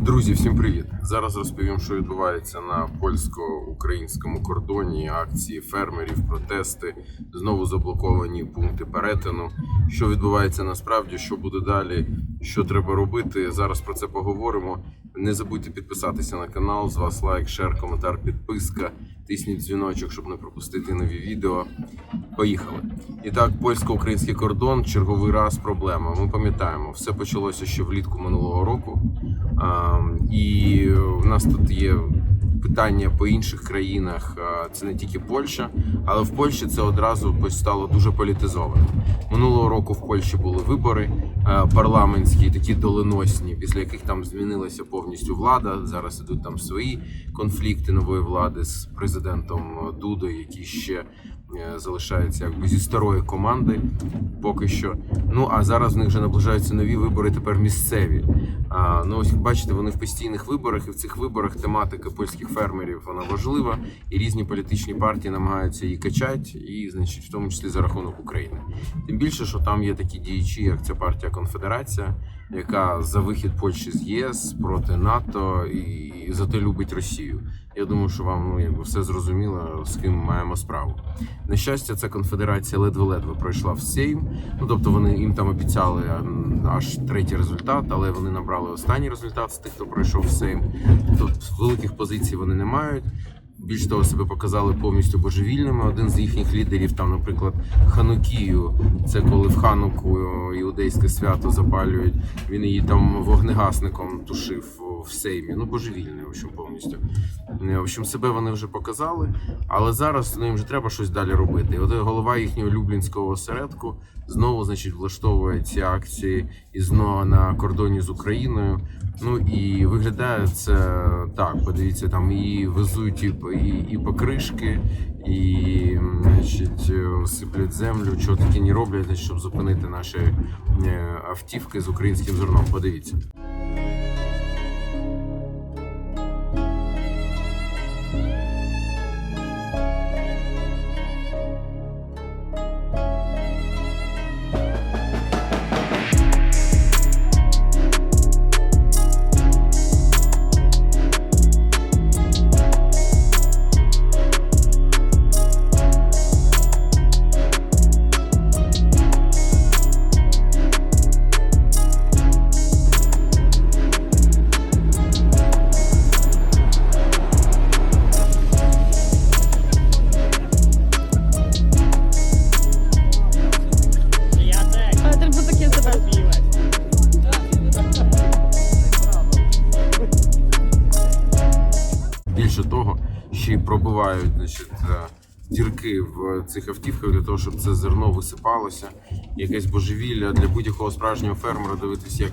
Друзі, всім привіт! Зараз розповім, що відбувається на польсько-українському кордоні. Акції фермерів, протести, знову заблоковані пункти перетину. Що відбувається насправді, що буде далі, що треба робити. Зараз про це поговоримо. Не забудьте підписатися на канал. З вас лайк, шер, коментар, підписка. Тисніть дзвіночок, щоб не пропустити нові відео. Поїхали. І так, польсько-український кордон черговий раз проблема. Ми пам'ятаємо, все почалося ще влітку минулого року. І в нас тут є питання по інших країнах. Це не тільки Польща, але в Польщі це одразу стало дуже політизовано. Минулого року в Польщі були вибори парламентські, такі доленосні, після яких там змінилася повністю влада. Зараз ідуть там свої конфлікти нової влади з президентом Дудою, який ще залишається якби зі старої команди поки що. Ну а зараз в них вже наближаються нові вибори, тепер місцеві. А, ну ось бачите, вони в постійних виборах, і в цих виборах тематика польських фермерів вона важлива, і різні політичні партії намагаються її качати, і значить, в тому числі за рахунок України. Тим більше, що там є такі діячі, як ця партія Конфедерація, яка за вихід Польщі з ЄС проти НАТО і зате любить Росію. Я думаю, що вам ну якби все зрозуміло, з ким маємо справу. На щастя, ця конфедерація ледве-ледве пройшла в Сейм. Ну тобто вони їм там обіцяли аж третій результат, але вони набрали останній результат з тих, хто пройшов в Сейм. Тут великих позицій вони не мають. Більш того, себе показали повністю божевільними. Один з їхніх лідерів, там, наприклад, Ханукію, це коли в Хануку іудейське свято запалюють. Він її там вогнегасником тушив в сеймі. Ну божевільний, в общем, повністю. Е, В общем, себе вони вже показали, але зараз ну, їм вже треба щось далі робити. От голова їхнього люблінського осередку знову, значить, влаштовує ці акції і знову на кордоні з Україною. Ну і виглядає це так. Подивіться, там і везуть і, і, і покришки, і значить, е, сиплять землю, чого такі не роблять, значить, щоб зупинити наші е, автівки з українським зерном. Подивіться. Пробивають значить, е, дірки в цих автівках для того, щоб це зерно висипалося. Якесь божевілля для будь-якого справжнього фермера дивитися, як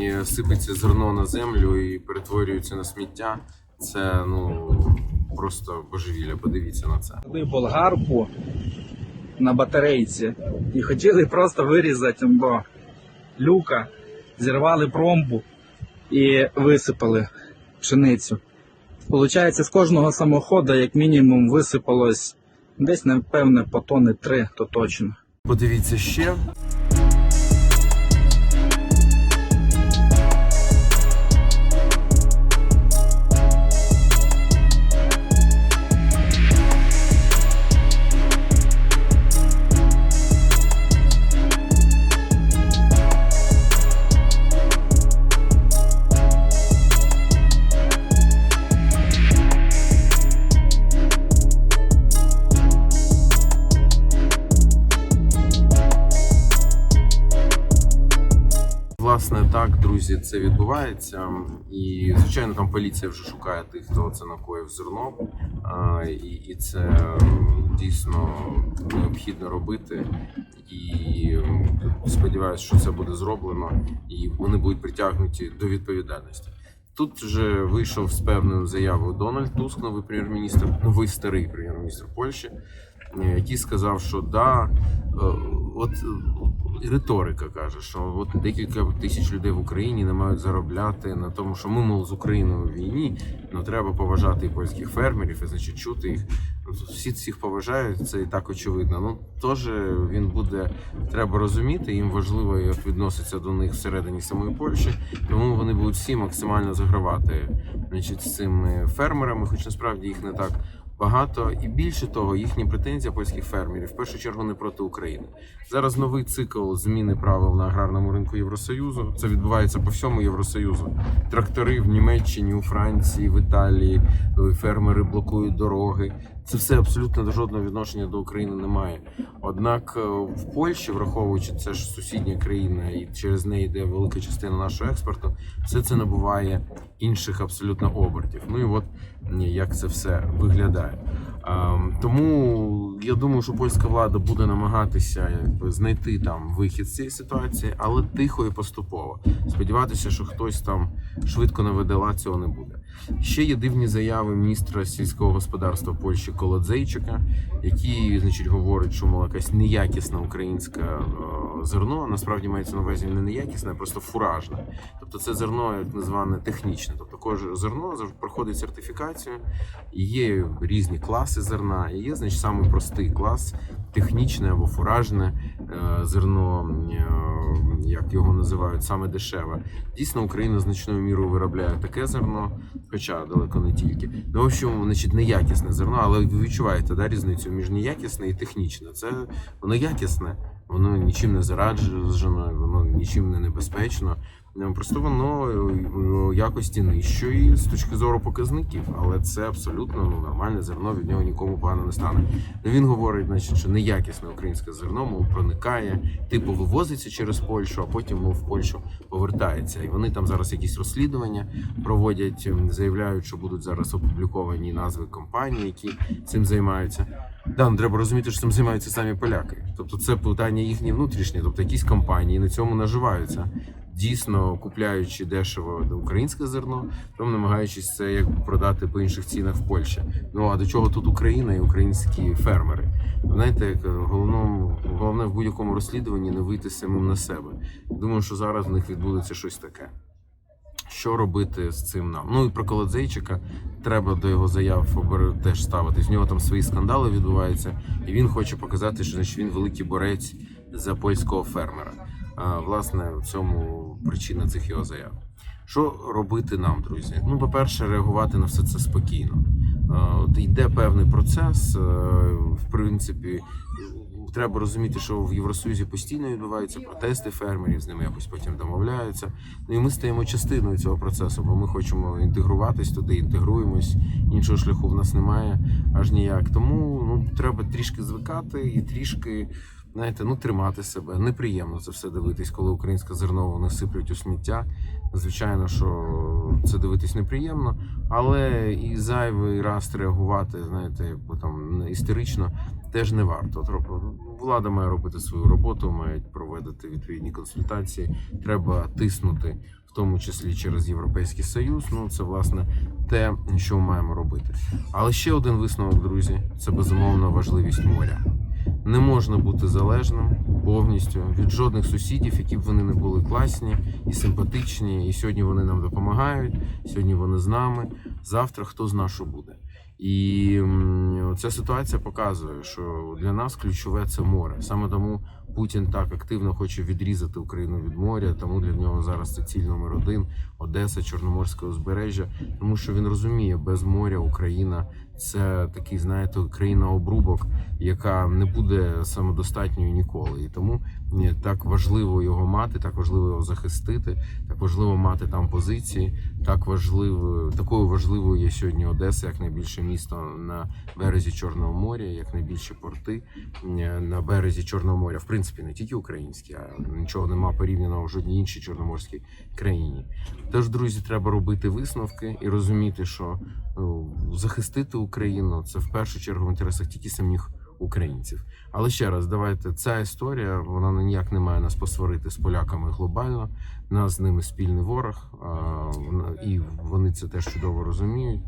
е, сипеться зерно на землю і перетворюється на сміття. Це ну просто божевілля. Подивіться на це. Болгарку на батарейці і хотіли просто вирізати бо люка, зірвали промбу і висипали пшеницю. Получається, з кожного самохода, як мінімум, висипалось десь, напевне, по тони три, то точно. Подивіться ще. Власне, так, друзі, це відбувається. І, звичайно, там поліція вже шукає тих, хто це накоїв зерно. І, це дійсно необхідно робити. І сподіваюся, що це буде зроблено, і вони будуть притягнуті до відповідальності. Тут вже вийшов з певною заявою Дональд Туск, новий прем'єр-міністр, новий старий прем'єр-міністр Польщі, е, який сказав, що да, е, от риторика каже, що от декілька тисяч людей в Україні не мають заробляти на тому, що ми мов з Україною в війні, але треба поважати і польських фермерів і значить чути їх. всі всіх поважають, це і так очевидно. Ну теж він буде треба розуміти. Їм важливо, як відноситься до них всередині самої Польщі, тому вони будуть всі максимально загравати значить, з цими фермерами, хоч насправді їх не так. Багато і більше того, їхні претензії польських фермерів в першу чергу не проти України. Зараз новий цикл зміни правил на аграрному ринку Євросоюзу. Це відбувається по всьому Євросоюзу. Трактори в Німеччині, у Франції, в Італії, фермери блокують дороги. Це все абсолютно до жодного відношення до України немає. Однак е, в Польщі, враховуючи це ж сусідня країна, і через неї йде велика частина нашого експорту, все це набуває інших абсолютно обертів. Ну і от як це все виглядає. А, тому я думаю, що польська влада буде намагатися якби знайти там вихід з цієї ситуації, але тихо і поступово. Сподіватися, що хтось там швидко наведе цього не буде. Ще є дивні заяви міністра сільського господарства Польщі Колодзейчика, який, значить, говорить, що мол, якась неякісна українська е, зерно. Насправді мається на увазі не неякісне, а просто фуражне. Тобто це зерно, як назване технічне. Тобто кожне зерно проходить сертифікацію, є різні класи зерна, і є, значить, самий простий клас технічне або фуражне е, зерно, е, як його називають, саме дешеве. Дійсно, Україна значною мірою виробляє таке зерно, хоча далеко не тільки. Ну, в общем, значить, неякісне зерно, але ви відчуваєте да, різницю між неякісне і технічне. Це воно якісне, воно нічим не зараджено, воно нічим не небезпечно. Е, Просто воно е, якості нижчої з точки зору показників, але це абсолютно ну, нормальне зерно, від нього нікому погано не стане. Ну, Він говорить, значить, що неякісне українське зерно, мов проникає, типу вивозиться через Польщу, а потім мов в Польщу повертається. І вони там зараз якісь розслідування проводять, ем, заявляють, що будуть зараз опубліковані назви компаній, які цим займаються. Да, ну, треба розуміти, що цим займаються самі поляки. Тобто це питання їхнє внутрішнє, тобто якісь компанії на цьому наживаються. Дійсно купляючи дешево українське зерно, там намагаючись це як продати по інших цінах в Польщі. Ну а до чого тут Україна і українські фермери? Знаєте, як головному головне в будь-якому розслідуванні не вийти самим на себе. Думаю, що зараз в них відбудеться щось таке. Що робити з цим нам? Ну і про Колодзейчика треба до його заяв теж ставитись. В нього там свої скандали відбуваються, і він хоче показати, що значить, він великий борець за польського фермера. А, власне, в цьому причина цих його заяв. Що робити нам, друзі? Ну, по-перше, реагувати на все це спокійно. От йде певний процес. е, В принципі, треба розуміти, що в Євросоюзі постійно відбуваються протести фермерів, з ними якось потім домовляються. Ну і ми стаємо частиною цього процесу, бо ми хочемо інтегруватись туди, інтегруємось. Іншого шляху в нас немає аж ніяк. Тому ну треба трішки звикати і трішки. Знаєте, ну тримати себе. Неприємно це все дивитись, коли українське зерно вони сиплють у сміття. Звичайно, що це дивитись неприємно, але і зайвий раз реагувати, знаєте, якби там істерично теж не варто. Влада має робити свою роботу, мають проводити відповідні консультації. Треба тиснути, в тому числі через Європейський Союз. Ну це власне те, що ми маємо робити. Але ще один висновок, друзі, це безумовно важливість моря. Не можна бути залежним повністю від жодних сусідів, які б вони не були класні і симпатичні. І сьогодні вони нам допомагають. Сьогодні вони з нами. Завтра хто зна, що буде. І ця ситуація показує, що для нас ключове це море. Саме тому Путін так активно хоче відрізати Україну від моря. Тому для нього зараз це ціль номер один Одеса, Чорноморське узбережжя. Тому що він розуміє, без моря Україна це такий, знаєте, країна обрубок, яка не буде самодостатньою ніколи. І тому так важливо його мати, так важливо його захистити, так важливо мати там позиції. Так важливо, такою важливою є сьогодні Одеса, як найбільше місто на березі Чорного моря, як найбільші порти е, на березі Чорного моря. В принципі, не тільки українські, а нічого нема порівняного в жодній іншій чорноморській країні. Тож, друзі, треба робити висновки і розуміти, що ну, захистити Україну це в першу чергу в інтересах тільки самих українців. Але ще раз, давайте ця історія вона ніяк не має нас посварити з поляками глобально. Нас з ними спільний ворог, і вони це теж чудово розуміють.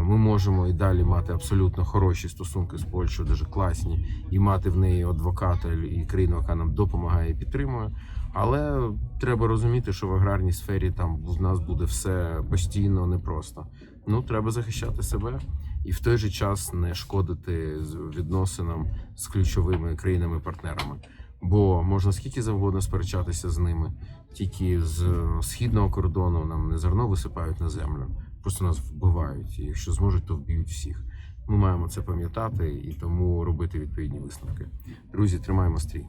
Ми можемо і далі мати абсолютно хороші стосунки з Польщею, дуже класні, і мати в неї адвоката і країну, яка нам допомагає і підтримує. Але треба розуміти, що в аграрній сфері там в нас буде все постійно непросто. Ну треба захищати себе і в той же час не шкодити відносинам з ключовими країнами-партнерами. Бо можна скільки завгодно сперечатися з ними, тільки з східного кордону нам не зерно висипають на землю, просто нас вбивають. І якщо зможуть, то вб'ють всіх. Ми маємо це пам'ятати і тому робити відповідні висновки. Друзі, тримаємо стрій.